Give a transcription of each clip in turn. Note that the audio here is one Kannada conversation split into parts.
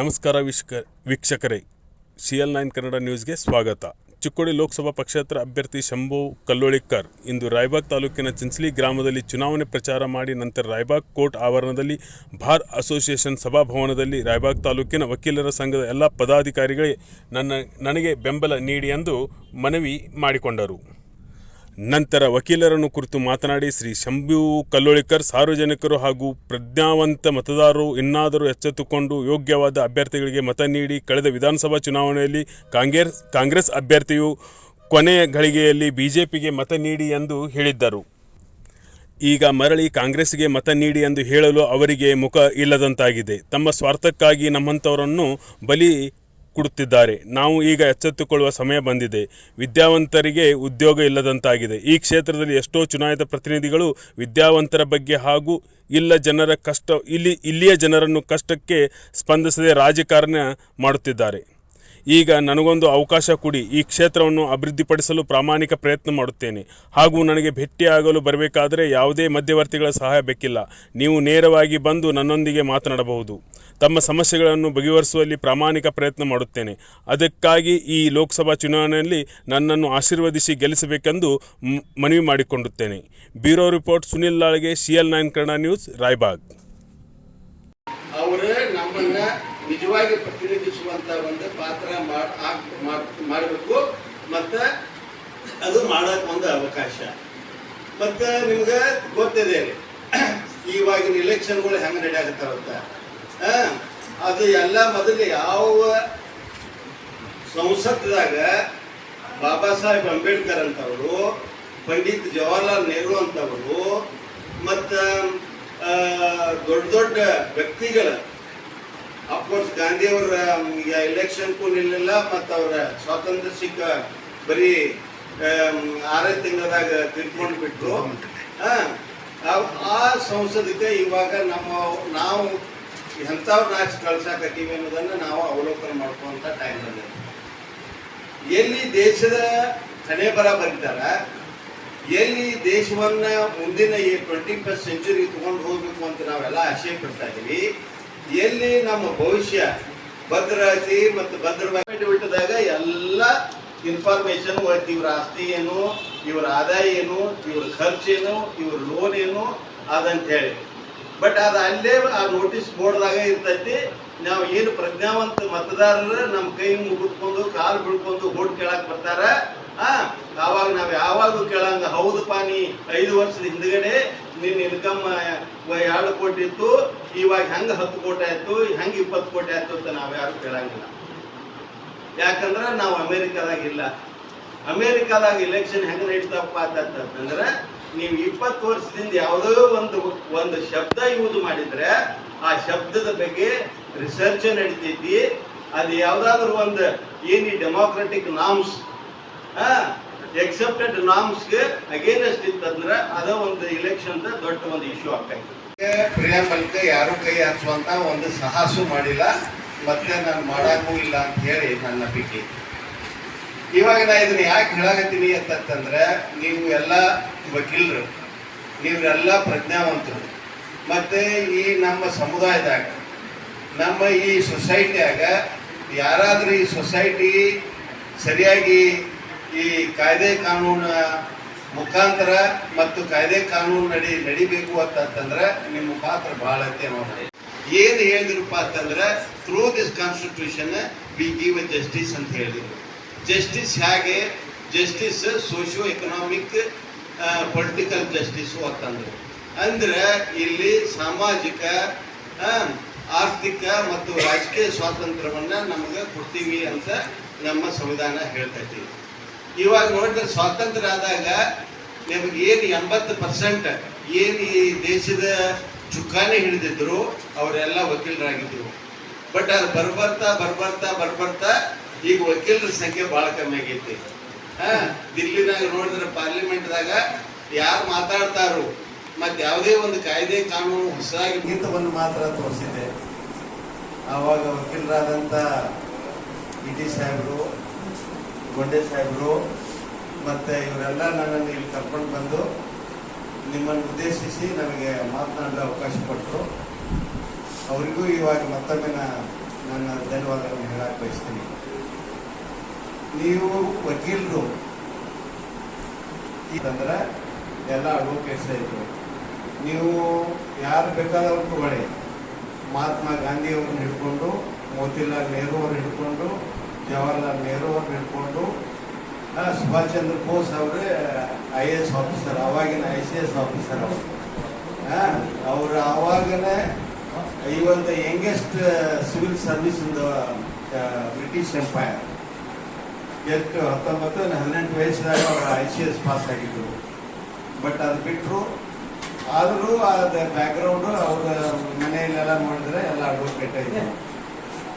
ನಮಸ್ಕಾರ ವೀಕ್ಷಕ ವೀಕ್ಷಕರೇ. ಸಿ ಎಲ್ ನೈನ್ ಕನ್ನಡ ನ್ಯೂಸ್ಗೆ ಸ್ವಾಗತ. ಚಿಕ್ಕೋಡಿ ಲೋಕಸಭಾ ಪಕ್ಷೇತರ ಅಭ್ಯರ್ಥಿ ಶಂಭು ಕಲ್ಲೋಳಿಕರ್ ಇಂದು ರಾಯಬಾಗ್ ತಾಲೂಕಿನ ಚಿಂಚಲಿ ಗ್ರಾಮದಲ್ಲಿ ಚುನಾವಣೆ ಪ್ರಚಾರ ಮಾಡಿ ನಂತರ ರಾಯ್ಬಾಗ್ ಕೋರ್ಟ್ ಆವರಣದಲ್ಲಿ ಬಾರ್ ಅಸೋಸಿಯೇಷನ್ ಸಭಾಭವನದಲ್ಲಿ ರಾಯ್ಬಾಗ್ ತಾಲೂಕಿನ ವಕೀಲರ ಸಂಘದ ಎಲ್ಲ ಪದಾಧಿಕಾರಿಗಳೇ ನನ್ನ ನನಗೆ ಬೆಂಬಲ ನೀಡಿ ಎಂದು ಮನವಿ ಮಾಡಿಕೊಂಡರು. ನಂತರ ವಕೀಲರನ್ನು ಕುರಿತು ಮಾತನಾಡಿ ಶ್ರೀ ಶಂಭು ಕಲ್ಲೋಳಿಕರ್ ಸಾರ್ವಜನಿಕರು ಹಾಗೂ ಪ್ರಜ್ಞಾವಂತ ಮತದಾರರು ಇನ್ನಾದರೂ ಎಚ್ಚೆತ್ತುಕೊಂಡು ಯೋಗ್ಯವಾದ ಅಭ್ಯರ್ಥಿಗಳಿಗೆ ಮತ ನೀಡಿ ಕಳೆದ ವಿಧಾನಸಭಾ ಚುನಾವಣೆಯಲ್ಲಿ ಕಾಂಗ್ರೆಸ್ ಕಾಂಗ್ರೆಸ್ ಅಭ್ಯರ್ಥಿಯು ಕೊನೆಯ ಘಳಿಗೆಯಲ್ಲಿ ಬಿಜೆಪಿಗೆ ಮತ ನೀಡಿ ಎಂದು ಹೇಳಿದ್ದರು. ಈಗ ಮರಳಿ ಕಾಂಗ್ರೆಸ್ಗೆ ಮತ ನೀಡಿ ಎಂದು ಹೇಳಲು ಅವರಿಗೆ ಮುಖ ಇಲ್ಲದಂತಾಗಿದೆ. ತಮ್ಮ ಸ್ವಾರ್ಥಕ್ಕಾಗಿ ನಮ್ಮಂಥವರನ್ನು ಬಲಿ ಕೊಡುತ್ತಿದ್ದಾರೆ. ನಾವು ಈಗ ಎಚ್ಚೆತ್ತುಕೊಳ್ಳುವ ಸಮಯ ಬಂದಿದೆ. ವಿದ್ಯಾವಂತರಿಗೆ ಉದ್ಯೋಗ ಇಲ್ಲದಂತಾಗಿದೆ. ಈ ಕ್ಷೇತ್ರದಲ್ಲಿ ಎಷ್ಟೋ ಚುನಾಯಿತ ಪ್ರತಿನಿಧಿಗಳು ವಿದ್ಯಾವಂತರ ಬಗ್ಗೆ ಹಾಗೂ ಇಲ್ಲ ಜನರ ಕಷ್ಟ, ಇಲ್ಲಿ, ಇಲ್ಲಿಯ ಜನರನ್ನು ಕಷ್ಟಕ್ಕೆ ಸ್ಪಂದಿಸದೆ ರಾಜಕಾರಣ ಮಾಡುತ್ತಿದ್ದಾರೆ. ಈಗ ನನಗೊಂದು ಅವಕಾಶ ಕೊಡಿ. ಈ ಕ್ಷೇತ್ರವನ್ನು ಅಭಿವೃದ್ಧಿಪಡಿಸಲು ಪ್ರಾಮಾಣಿಕ ಪ್ರಯತ್ನ ಮಾಡುತ್ತೇನೆ. ಹಾಗೂ ನನಗೆ ಭೇಟಿಯಾಗಲು ಬರಬೇಕಾದರೆ ಯಾವುದೇ ಮಧ್ಯವರ್ತಿಗಳ ಸಹಾಯ ಬೇಕಿಲ್ಲ. ನೀವು ನೇರವಾಗಿ ಬಂದು ನನ್ನೊಂದಿಗೆ ಮಾತನಾಡಬಹುದು. ತಮ್ಮ ಸಮಸ್ಯೆಗಳನ್ನು ಬಗೆಹರಿಸುವಲ್ಲಿ ಪ್ರಾಮಾಣಿಕ ಪ್ರಯತ್ನ ಮಾಡುತ್ತೇನೆ. ಅದಕ್ಕಾಗಿ ಈ ಲೋಕಸಭಾ ಚುನಾವಣೆಯಲ್ಲಿ ನನ್ನನ್ನು ಆಶೀರ್ವದಿಸಿ ಗೆಲ್ಲಿಸಬೇಕೆಂದು ಮನವಿ ಮಾಡಿಕೊಂಡುತ್ತೇನೆ bureau report Sunil Lalge C L nine Kannada news Raibag. ಅವರು ನಮ್ಮನ್ನ ನಿಜವಾಗಿ ಪ್ರತಿನಿಧಿಸುವಂತ ಒಂದು ಪಾತ್ರ ಮಾಡ್- ಮಾಡಬೇಕು. ಮತ್ತೆ ಅದು ಮಾಡಕ್ ಒಂದು ಅವಕಾಶ. ಮತ್ತೆ ನಿಮ್ಗೆ ಗೊತ್ತಿದೆ. ಇವಾಗಿನ ಇಲೆಕ್ಷನ್ಗಳು ಹೆಂಗ್ ನಡೆಯಾಕತ್ತಾವಂತ. ಆ, ಅದು ಎಲ್ಲ ಮೊದಲು ಯಾವ ಸಂಸತ್ದಾಗ ಬಾಬಾ ಸಾಹೇಬ್ ಅಂಬೇಡ್ಕರ್ ಅಂತವರು ಪಂಡಿತ್ ಜವಾಹರ್ಲಾಲ್ ನೆಹರು ಅಂತವರು ಮತ್ತು ದೊಡ್ಡ ದೊಡ್ಡ ವ್ಯಕ್ತಿಗಳ ಅಫ್ಕೋರ್ಸ್ ಗಾಂಧಿಯವರ ಈಗ ಎಲೆಕ್ಷನ್ಗೂ ನಿಲ್ಲಲ್ಲ ಮತ್ತು ಅವರ ಸ್ವಾತಂತ್ರ್ಯ ಸಿಕ್ಕ ಬರೀ ಆರೇ ತಿಂಗಳದಾಗ ತಿರ್ಕೊಂಡು ಬಿಟ್ಟರು ಆ ಸಂಸದಕ್ಕೆ ಇವಾಗ ನಮ್ಮ ನಾವು ಎಂಥವ್ರನ್ನ ಆಚೆ ಕಳ್ಸಾಕತ್ತೀವಿ ಅನ್ನೋದನ್ನು ನಾವು ಅವಲೋಕನ ಮಾಡ್ಕೊಂತ ಟೈಮ್ ಬಂದಿದೆ ಎಲ್ಲಿ ದೇಶದ ಹಣೆ ಬರ ಬರೀತಾರ ಎಲ್ಲಿ ದೇಶವನ್ನ ಮುಂದಿನ ಈ ಟ್ವೆಂಟಿ ಫಸ್ಟ್ ಸೆಂಚುರಿ ತಗೊಂಡು ಹೋಗ್ಬೇಕು ಅಂತ ನಾವೆಲ್ಲ ಆಶಯ ಪಡ್ತಾ ಇದ್ದೀವಿ. ಎಲ್ಲಿ ನಮ್ಮ ಭವಿಷ್ಯ ಭದ್ರತೆ ಮತ್ತು ಭದ್ರವಾಗಿ ಬಿಟ್ಟದಾಗ ಎಲ್ಲ ಇನ್ಫಾರ್ಮೇಶನ್ ಇವ್ರ ಆಸ್ತಿ ಏನು, ಇವ್ರ ಆದಾಯ ಏನು, ಇವ್ರ ಖರ್ಚೇನು, ಇವ್ರ ಲೋನ್ ಏನು ಅದಂತ ಹೇಳಿ ಬಟ್ ಅದು ಅಲ್ಲೇ ಆ ನೋಟಿಸ್ ಬೋರ್ಡ್ದಾಗ ಇರ್ತೈತಿ. ನಾವು ಏನು ಪ್ರಜ್ಞಾವಂತ ಮತದಾರರ ನಮ್ಮ ಕೈ ಮುಗಿದ್ಕೊಂಡು, ಕಾಲು ಬಿಡ್ಕೊಂಡು ಓಟ್ ಕೇಳಕ್ ಬರ್ತಾರ. ಆವಾಗ ನಾವು ಯಾವಾಗೂ ಕೇಳಂಗ, ಹೌದಪ್ಪ ನೀ ಐದು ವರ್ಷದ ಹಿಂದ್ಗಡೆ ನಿನ್ನ ಇನ್ಕಮ್ ಎರಡು ಕೋಟಿ ಇತ್ತು, ಇವಾಗ ಹೆಂಗ ಹತ್ತು ಕೋಟಿ ಆಯ್ತು, ಹೆಂಗ ಇಪ್ಪತ್ತು ಕೋಟಿ ಆಯ್ತು ಅಂತ ನಾವು ಯಾರು ಕೇಳಂಗಿಲ್ಲ. ಯಾಕಂದ್ರೆ ನಾವು ಅಮೇರಿಕಾದಾಗ ಇಲ್ಲ. ಅಮೇರಿಕಾದಾಗ ಇಲೆಕ್ಷನ್ ಹೆಂಗ್ ನಡೀತಪ್ಪ ಅಂತಂದ್ರೆ ನೀವು ಇಪ್ಪತ್ತು ವರ್ಷದಿಂದ ಯಾವುದೋ ಒಂದು ಒಂದು ಶಬ್ದ ಯೂಸ್ ಮಾಡಿದ್ರೆ ಆ ಶಬ್ದದ ಬಗ್ಗೆ ರಿಸರ್ಚ್ ನಡೀತೈತಿ. ಅದು ಯಾವ್ದಾದ್ರು ಒಂದು ಏನು ಡೆಮೋಕ್ರೆಟಿಕ್ ನಾಮ್ಸ್ ಎಕ್ಸೆಪ್ಟೆಡ್ ನಾಮ್ಸ್ಗೆ ಅಗೇನೆಸ್ಟ್ ಇತ್ತಂದ್ರೆ ಅದ ಒಂದು ಇಲೆಕ್ಷನ್ ದೊಡ್ಡ ಒಂದು ಇಶ್ಯೂ ಆಗ್ತೈತಿ. ಪ್ರಿಯಾಂಬಲ್ಕ ಯಾರು ಕೈ ಹಚ್ಚುವಂತ ಒಂದು ಸಾಹಸು ಮಾಡಿಲ್ಲ. ಮತ್ತೆ ನಾನು ಮಾಡಕ್ಕೂ ಇಲ್ಲ ಅಂತ ಹೇಳಿ ನನ್ನ ನಂಬಿಕೆ. ಇವಾಗ ನಾ ಇದನ್ನ ಯಾಕೆ ಹೇಳಾಕತ್ತೀನಿ ಅಂತಂದ್ರೆ ನೀವು ಎಲ್ಲ ವಕೀಲರು ನೀವೆಲ್ಲ ಪ್ರಜ್ಞಾವಂತರು, ಮತ್ತೆ ಈ ನಮ್ಮ ಸಮುದಾಯದಾಗ, ನಮ್ಮ ಈ ಸೊಸೈಟಿಯಾಗ ಯಾರಾದ್ರೂ ಈ ಸೊಸೈಟಿ ಸರಿಯಾಗಿ ಈ ಕಾಯ್ದೆ ಕಾನೂನ ಮುಖಾಂತರ ಮತ್ತು ಕಾಯ್ದೆ ಕಾನೂನು ನಡಿ ನಡಿಬೇಕು ಅಂತಂದ್ರೆ ನಿಮ್ಮ ಪಾತ್ರ ಬಹಳ ಐತೆ ನೋಡಿ ಏನು ಹೇಳಿದ್ರಪ್ಪ ಅಂತಂದ್ರೆ through this constitution we give justice ಅಂತ ಹೇಳಿದ್ರು. ಜಸ್ಟಿಸ್ ಹೇಗೆ? Justice socio economic political justice ಅಂತಂದ್ರೆ ಅಂದ್ರೆ. ಇಲ್ಲಿ ಸಾಮಾಜಿಕ ಆರ್ಥಿಕ ಮತ್ತು ರಾಜಕೀಯ ಸ್ವಾತಂತ್ರ್ಯವನ್ನ ನಮಗೆ ಕೊಡ್ತೀವಿ ಅಂತ ನಮ್ಮ ಸಂವಿಧಾನ ಹೇಳ್ತೈತಿ ಇವಾಗ ನೋಡಿದ್ರೆ ಸ್ವಾತಂತ್ರ್ಯ ಆದಾಗ ನಿಮಗೆ ಏನು ಎಂಬತ್ತು ಪರ್ಸೆಂಟ್ ಏನು ಈ ದೇಶದ ಚುಕ್ಕಾನೆ ಹಿಡಿದಿದ್ರು, ಅವರೆಲ್ಲ ವಕೀಲರಾಗಿದ್ರು. ಬಟ್ ಅದು ಬರ್ಬರ್ತಾ ಬರ್ಬರ್ತಾ ಬರ್ಬರ್ತಾ ಈಗ ವಕೀಲರ ಸಂಖ್ಯೆ ಬಹಳ ಕಮ್ಮಿ ಆಗೈತಿ. ದಿಲ್ಲಿನಾಗ ನೋಡಿದ್ರೆ ಪಾರ್ಲಿಮೆಂಟ್ದಾಗ ಯಾರು ಮಾತಾಡ್ತಾರೋ ಮತ್ತೆ ಯಾವುದೇ ಒಂದು ಕಾಯ್ದೆ ಕಾನೂನು ಹೊಸದಾಗಿ ಗೀತವನ್ನು ಮಾತ್ರ ತೋರಿಸಿದೆ ಆವಾಗ ವಕೀಲರಾದಂಥ ಟಿ ಸಾಹೇಬರು, ಗೊಂಡೆ ಸಾಹೇಬರು ಮತ್ತು ಇವರೆಲ್ಲ ನನ್ನನ್ನು ಇಲ್ಲಿ ಕರ್ಕೊಂಡು ಬಂದು ನಿಮ್ಮನ್ನು ಉದ್ದೇಶಿಸಿ ನನಗೆ ಮಾತನಾಡಲು ಅವಕಾಶ ಕೊಟ್ಟರು ಅವರಿಗೂ ಇವಾಗ ಮತ್ತೊಮ್ಮೆ ನನ್ನ ಧನ್ಯವಾದಗಳನ್ನು ಹೇಳಕ್ಕೆ ಬಯಸ್ತೀನಿ. ನೀವು ವಕೀಲರು ಅಂದ್ರೆ ಎಲ್ಲ ಅಡ್ವೊಕೇಟ್ಸ್ ಇದ್ರು. ನೀವು ಯಾರು ಬೇಕಾದವ್ರು ತಗೊಳ್ಳಿ. ಮಹಾತ್ಮ ಗಾಂಧಿ ಅವ್ರನ್ನ ಹಿಡ್ಕೊಂಡು, ಮೋತಿಲಾಲ್ ನೆಹರು ಅವ್ರು ಹಿಡ್ಕೊಂಡು, ಜವಾಹರ್ಲಾಲ್ ನೆಹರು ಅವ್ರನ್ನ ಹಿಡ್ಕೊಂಡು ಸುಭಾಷ್ ಚಂದ್ರ ಬೋಸ್ ಅವರೇ, ಐ ಎ ಎಸ್ ಆಫೀಸರ್, ಅವಾಗಿನ ಐ ಸಿ ಎಸ್ ಆಫೀಸರ್ ಅವರು. ಅವರು ಆವಾಗನೇ ಈ ಯಂಗೆಸ್ಟ್ ಸಿವಿಲ್ ಸರ್ವಿಸ್ ಇಂದ ಬ್ರಿಟಿಷ್ ಎಂಪೈರ್. ಎಷ್ಟು ಹತ್ತೊಂಬತ್ತು ಹದಿನೆಂಟು ವಯಸ್ಸಿನಾಗ ಅವರ ಐ ಸಿ ಎಸ್ ಪಾಸ್ ಆಗಿದ್ದರು ಬಟ್ ಅದು ಬಿಟ್ಟರು ಆದರೂ ಅದ ಬ್ಯಾಕ್ಗ್ರೌಂಡು ಅವ್ರ ಮನೆಯಲ್ಲೆಲ್ಲ ನೋಡಿದ್ರೆ ಎಲ್ಲ ಅಡ್ವೊಕೇಟ್ ಐತೆ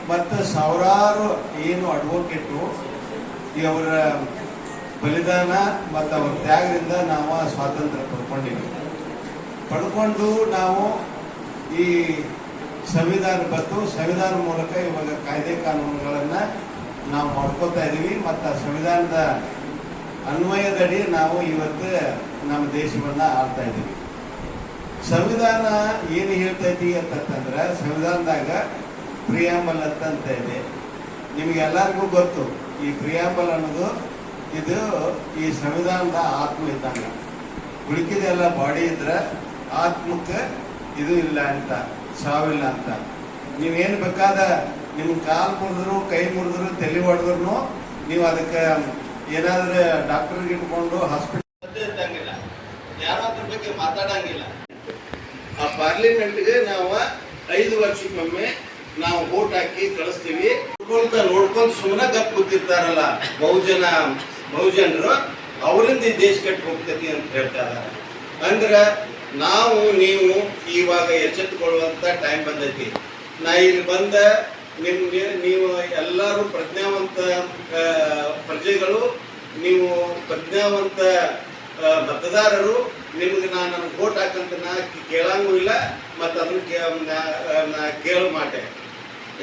ಮತ್ತು ಸಾವಿರಾರು ಏನು ಅಡ್ವೊಕೇಟು ಅವರ ಬಲಿದಾನ ಮತ್ತು ಅವರ ತ್ಯಾಗದಿಂದ ನಾವು ಸ್ವಾತಂತ್ರ್ಯ ಪಡ್ಕೊಂಡಿವಿ ಪಡ್ಕೊಂಡು ನಾವು ಈ ಸಂವಿಧಾನ ಬಂತು. ಸಂವಿಧಾನ ಮೂಲಕ ಇವಾಗ ಕಾಯ್ದೆ ಕಾನೂನುಗಳನ್ನು ನಾವು ಮಾಡ್ಕೋತಾ ಇದ್ದೀವಿ ಮತ್ತು ಸಂವಿಧಾನದ ಅನ್ವಯದಡಿ ನಾವು ಇವತ್ತು ನಮ್ಮ ದೇಶವನ್ನು ಆಳ್ತಾ ಇದ್ದೀವಿ ಸಂವಿಧಾನ ಏನು ಹೇಳ್ತೈತಿ ಅಂತಂದ್ರೆ ಸಂವಿಧಾನದಾಗ ಪ್ರಿಯಾಂಬಲ್ ಅಂತ ಇದೆ. ನಿಮಗೆಲ್ಲರಿಗೂ ಗೊತ್ತು, ಈ ಪ್ರಿಯಾಂಬಲ್ ಅನ್ನೋದು ಇದು ಈ ಸಂವಿಧಾನದ ಆತ್ಮ ಇದ್ದಂಗ. ಉಳಿಕಿದೆಲ್ಲ ಬಾಡಿ ಇದ್ರೆ ಆತ್ಮಕ್ಕೆ ಇದು ಇಲ್ಲ ಅಂತ, ಸಾವಿಲ್ಲ ಅಂತ. ನೀವೇನು ಬೇಕಾದ ನಿಮ್ ಕಾಲ್ ಮುರಿದ್ರು ಕೈ ಮುರಿದ್ರು ತಲೆ ಹೊಡೆದ್ರು ನೀವು ಅದಕ್ಕೆ ಏನಾದ್ರೆ ಡಾಕ್ಟರ್ಗೆ ಇಟ್ಕೊಂಡು ಹಾಸ್ಪಿಟಲ್ ಯಾರಾದ್ರ ಬಗ್ಗೆ ಮಾತಾಡಂಗಿಲ್ಲ. ಆ ಪಾರ್ಲಿಮೆಂಟ್ಗೆ ನಾವು ಐದು ವರ್ಷಕ್ಕೊಮ್ಮೆ ನಾವು ಓಟ್ ಹಾಕಿ ಕಳಿಸ್ತೀವಿ. ನೋಡ್ಕೊಂತ ನೋಡ್ಕೊಂತ ಸುಮ್ಮನೆ ಗಪ್ ಕೂತಿರ್ತಾರಲ್ಲ ಬಹುಜನ ಬಹುಜನರು ಅವರಿಂದ ಈ ದೇಶ ಕಟ್ಟಿ ಹೋಗ್ತೈತಿ ಅಂತ ಹೇಳ್ತಾ ಇದಾರೆ. ಅಂದ್ರೆ ನಾವು ನೀವು ಇವಾಗ ಎಚ್ಚೆತ್ತುಕೊಳ್ಳುವಂತ ಟೈಮ್ ಬಂದೈತಿ. ನಾ ಇಲ್ಲಿ ಬಂದ ನಿಮ್ಗೆ ನೀವು ಎಲ್ಲರೂ ಪ್ರಜ್ಞಾವಂತ ಪ್ರಜೆಗಳು, ನೀವು ಪ್ರಜ್ಞಾವಂತ ಮತದಾರರು, ನಿಮ್ಗೆ ನಾನು ವೋಟ್ ಹಾಕಂತ ನಾ ಕೇಳಂಗೂ ಇಲ್ಲ, ಮತ್ತು ಅದನ್ನ ಕೇಳೋ ಮಾಟೆ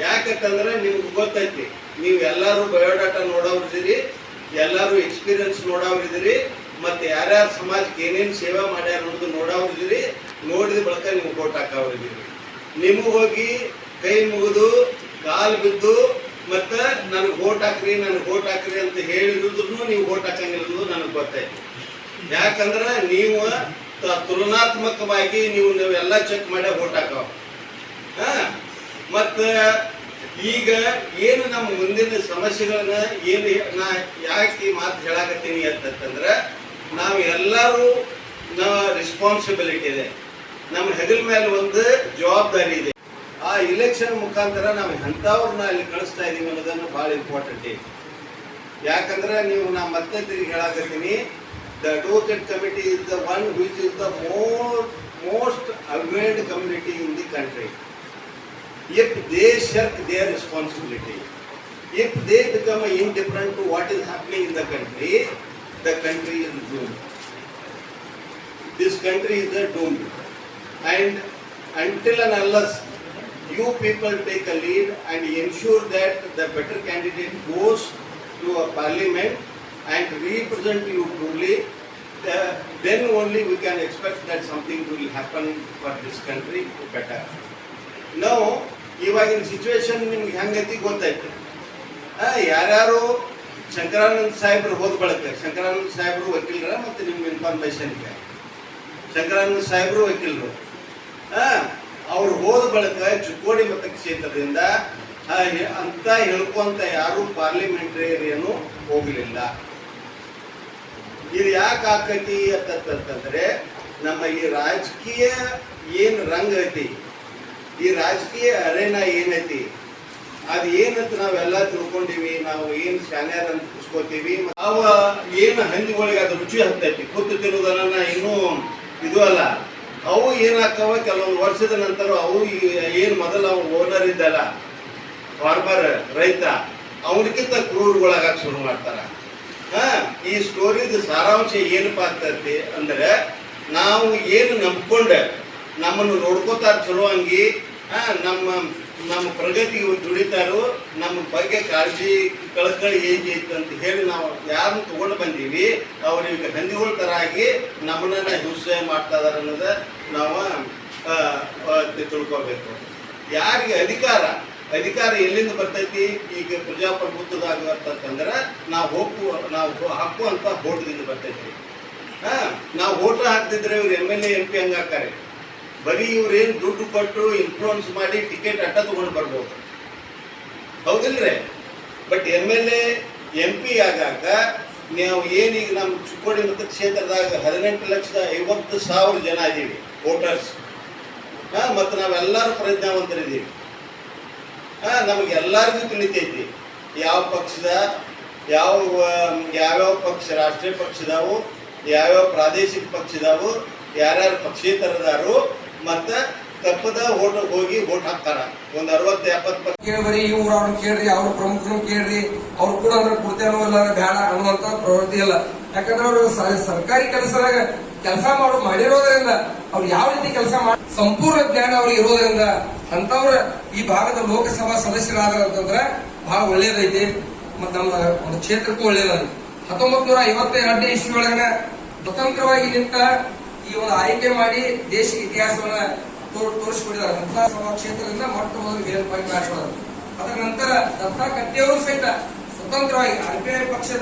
ಯಾಕಂತಂದ್ರೆ ನಿಮ್ಗೆ ಗೊತ್ತೈತಿ, ನೀವು ಎಲ್ಲರೂ ಬಯೋಡಾಟಾ ನೋಡೋರಿದ್ದೀರಿ ಎಲ್ಲರೂ ಎಕ್ಸ್ಪೀರಿಯನ್ಸ್ ನೋಡೋರಿದ್ದೀರಿ ಮತ್ತು ಯಾರ್ಯಾರ ಸಮಾಜಕ್ಕೆ ಏನೇನು ಸೇವೆ ಮಾಡ್ಯಾರ ಅನ್ನೋದು ನೋಡೋರಿದ್ದೀರಿ ನೋಡಿದ ಬಳಿಕ ನೀವು ವೋಟ್ ಹಾಕೋರಿದ್ದೀರಿ ನಿಮಗೆ ಹೋಗಿ ಕೈ ಮುಗಿದು ಕಾಲು ಬಿದ್ದು ಮತ್ತೆ ನನಗೆ ಓಟ್ ಹಾಕ್ರಿ ನನಗೆ ಓಟ್ ಹಾಕ್ರಿ ಅಂತ ಹೇಳಿದ್ರು ನೀವು ಓಟ್ ಹಾಕಂಗಿಲ್ಲ ನನಗೆ ಗೊತ್ತಾಯ್ತು. ಯಾಕಂದ್ರೆ ನೀವು ತುಲನಾತ್ಮಕವಾಗಿ ನೀವು ನೀವೆಲ್ಲ ಚೆಕ್ ಮಾಡಿ ಓಟ್ ಹಾಕೋ. ಮತ್ತು ಈಗ ಏನು ನಮ್ಮ ಮುಂದಿನ ಸಮಸ್ಯೆಗಳನ್ನ ಏನು ನಾ ಯಾಕೆ ಈ ಮಾತು ಹೇಳಾಕತ್ತೀನಿ ಅಂತಂದ್ರೆ ನಾವು ಎಲ್ಲರೂ ರೆಸ್ಪಾನ್ಸಿಬಿಲಿಟಿ ಇದೆ. ನಮ್ಮ ಹೆಗಲ ಮೇಲೆ ಒಂದು ಜವಾಬ್ದಾರಿ ಇದೆ. ಆ ಇಲೆಕ್ಷನ್ ಮುಖಾಂತರ ನಾವು ಎಂಥವ್ರನ್ನ ಅಲ್ಲಿ ಕಳಿಸ್ತಾ ಇದ್ದೀವಿ ಅನ್ನೋದನ್ನು ಭಾಳ ಇಂಪಾರ್ಟೆಂಟ್ ಐತಿ ಯಾಕಂದ್ರೆ ನೀವು ನಾ ಮತ್ತೆ ತಿರುಗಿ ಹೇಳಾಕತ್ತೀನಿ the advocate committee is the one which is the more most aware community in the country if they shirk their responsibility if they become indifferent to what is happening in the country the country is doom this country is the doom And until un unless you people take a lead and ensure that the better candidate goes to a parliament and represent you truly, uh, then only we can expect that something will happen for this country better. ನಾವು ಇವಾಗಿನ ಸಿಚುವೇಶನ್ ನಿಮ್ಗೆ ಹೆಂಗೈತಿ ಗೊತ್ತೈತಿ ಆ, ಯಾರ್ಯಾರು ಶಂಕರಾನಂದ ಸಾಹೇಬ್ರು ಹೋದ ಬಳಕ ಶಂಕರಾನಂದ ಸಾಹೇಬ್ರು ವಕೀಲರ ಮತ್ತು ನಿಮ್ಮ ಇನ್ಫಾರ್ಮೇಶನ್ಗೆ ಶಂಕರಾನಂದ ಸಾಹೇಬ್ರು ವಕೀಲರು ಆ, ಅವ್ರು ಹೋದ ಬಳಿಕ ಚಿಕ್ಕೋಡಿ ಮತಕ್ಷೇತ್ರದಿಂದ ಅಂತ ಹೇಳ್ಕೊಂತ ಯಾರು ಪಾರ್ಲಿಮೆಂಟರಿಯನ್ನು ಹೋಗಲಿಲ್ಲ. ಇದು ಯಾಕೆ ಆಕತಿ ಅಂತಂತಂದ್ರೆ, ನಮ್ಮ ಈ ರಾಜಕೀಯ ಏನು ರಂಗ ಐತಿ, ಈ ರಾಜಕೀಯ ಅರೇನಾ ಏನೈತಿ, ಅದು ಏನಂತ ನಾವೆಲ್ಲ ತಿಳ್ಕೊಂಡಿವಿ, ನಾವು ಏನು ಶಾನ್ಯಾರ ಅಂತ ಕುಸ್ಕೋತೀವಿ, ಅವ ಏನು ಹಂದಿಗಳಿಗೆ ಅದು ರುಚಿ ಹತ್ತೈತಿ, ಕೂತು ತಿನ್ನೋದನ್ನ ಇನ್ನೂ ಇದು ಅಲ್ಲ. ಅವು ಏನಾಗ್ತಾವ? ಕೆಲವೊಂದು ವರ್ಷದ ನಂತರ ಅವು ಏನು ಮೊದಲ ಓನರ್ ಇದ್ದಲ್ಲ ಫಾರ್ಮರ್ ರೈತ ಅವನಕ್ಕಿಂತ ಕ್ರೂರಗೊಳಗಾಕ ಶುರು ಮಾಡ್ತಾರ. ಹಾ, ಈ ಸ್ಟೋರಿದ ಸಾರಾಂಶ ಏನಪ್ಪ ಆಗ್ತೈತಿ ಅಂದ್ರೆ ನಾವು ಏನು ನಂಬ್ಕೊಂಡೆ, ನಮ್ಮನ್ನು ನೋಡ್ಕೋತಾರ ಚಲೋ ಹಂಗಿ ನಮ್ಮ ನಮ್ಮ ಪ್ರಗತಿಗೆ ದುಡಿತಾರೋ, ನಮ್ಮ ಬಗ್ಗೆ ಕಾಳಜಿ ಕಳಕಳಿ ಹೇಗೈತೆ ಅಂತ ಹೇಳಿ ನಾವು ಯಾರನ್ನು ತಗೊಂಡು ಬಂದೀವಿ ಅವ್ರಿಗೆ ಹಂದಿಗಳ ಥರ ಆಗಿ ನಮ್ಮನ್ನ ಹಿಂಸೆ ಮಾಡ್ತಾ ಇದಾರೆ ಅನ್ನೋದ ನಾವು ತಿಳ್ಕೊಬೇಕು. ಯಾರಿಗೆ ಅಧಿಕಾರ ಅಧಿಕಾರ ಎಲ್ಲಿಂದ ಬರ್ತೈತಿ? ಈಗ ಪ್ರಜಾಪ್ರಭುತ್ವದಾಗ ನಾವು ಹೋಗುವ ನಾವು ಹಾಕುವಂಥ ಹೋಟದಿಂದ ಬರ್ತೈತಿ. ಹಾಂ, ನಾವು ಓಟ್ರ್ ಹಾಕ್ತಿದ್ರೆ ಇವ್ರು M L A M P ಹಂಗೆ ಬರೀ ಇವ್ರೇನು ದುಡ್ಡು ಕೊಟ್ಟು ಇನ್ಫ್ಲೂಯೆನ್ಸ್ ಮಾಡಿ ಟಿಕೆಟ್ ಅಡ್ಡ ತಗೊಂಡು ಬರ್ಬೋದು. ಹೌದಿಲ್ರಿ? But M L A M P ಆಗಾಗ ನಾವು ಏನೀಗ ನಮ್ಮ ಚಿಕ್ಕೋಡಿ ಮತಕ್ಷೇತ್ರದಾಗ ಹದಿನೆಂಟು ಲಕ್ಷದ ಐವತ್ತು ಸಾವಿರ ಜನ ಇದ್ದೀವಿ ವೋಟರ್ಸ್ ಹಾಂ, ಮತ್ತು ನಾವೆಲ್ಲರೂ ಪ್ರಜ್ಞಾವಂತರಿದ್ದೀವಿ ಹಾಂ, ನಮಗೆ ಎಲ್ಲರಿಗೂ ತಿಳಿತೈತಿ. ಯಾವ ಪಕ್ಷದ, ಯಾವ ಯಾವ್ಯಾವ ಪಕ್ಷ, ರಾಷ್ಟ್ರೀಯ ಪಕ್ಷದವು, ಯಾವ್ಯಾವ ಪ್ರಾದೇಶಿಕ ಪಕ್ಷದವು, ಯಾರ್ಯಾರು ಪಕ್ಷೇತರದಾರು ಮತ್ತು ತಪ್ಪದ ಓಟ್ ಹೋಗಿ ಓಟ್ ಹಾಕ್ತಾರ. ಒಂದ್ ಅರವತ್ತು, ಎಪ್ಪತ್ತು ಕೇಳ್ಬರಿ ಇವ್ರು ಅವ್ರನ್ನ ಕೇಳ್ರಿ, ಅವ್ರ ಪ್ರಮುಖರು ಕೇಳ್ರಿ. ಅವ್ರು ಕೂಡ ಅಂದ್ರೆ ಕೊಡ್ತೇನೋ ಇಲ್ಲ, ಬೇಡ ಅನ್ನುವಂತ ಪ್ರವೃತ್ತಿ ಇಲ್ಲ ಯಾಕಂದ್ರೆ ಅವರು ಸರ್ಕಾರಿ ಕೆಲಸದಾಗ ಕೆಲಸ ಮಾಡು, ಮಾಡಿರೋದ್ರಿಂದ ಅವ್ರು ಯಾವ ರೀತಿ ಕೆಲಸ ಮಾಡಿ, ಸಂಪೂರ್ಣ ಜ್ಞಾನ ಅವ್ರಿಗೆ ಇರೋದ್ರಿಂದ ಅಂತವ್ರ ಈ ಭಾಗದ ಲೋಕಸಭಾ ಸದಸ್ಯರಾದ್ರ ಅಂತಂದ್ರೆ ಬಹಳ ಒಳ್ಳೇದೈತಿ. ಮತ್ತೆ ನಮ್ಮ ಒಂದು ಕ್ಷೇತ್ರಕ್ಕೂ ಒಳ್ಳೇದೈತಿ ಹತ್ತೊಂಬತ್ ನೂರ ಐವತ್ತೆರಡನೇ ಇಸ್ವಿ ಸ್ವತಂತ್ರವಾಗಿ ನಿಂತ ಈ ಒಂದು ಆಯ್ಕೆ ಮಾಡಿ ದೇಶ ಇತಿಹಾಸವನ್ನ ತೋರ್- ತೋರಿಸ್ಕೊಟ್ಟಿದ್ದಾರೆ. ದತ್ತಾ ಸಭಾ ಕ್ಷೇತ್ರದಿಂದ ಮೊಟ್ಟ ಮೊದಲು ಮಾಡಿಸೋದು ಅದರ ನಂತರ ದತ್ತಾ ಕಟ್ಟಿಯವರು ಸಹಿತ ಸ್ವತಂತ್ರವಾಗಿ ಆರ್ ಪಕ್ಷ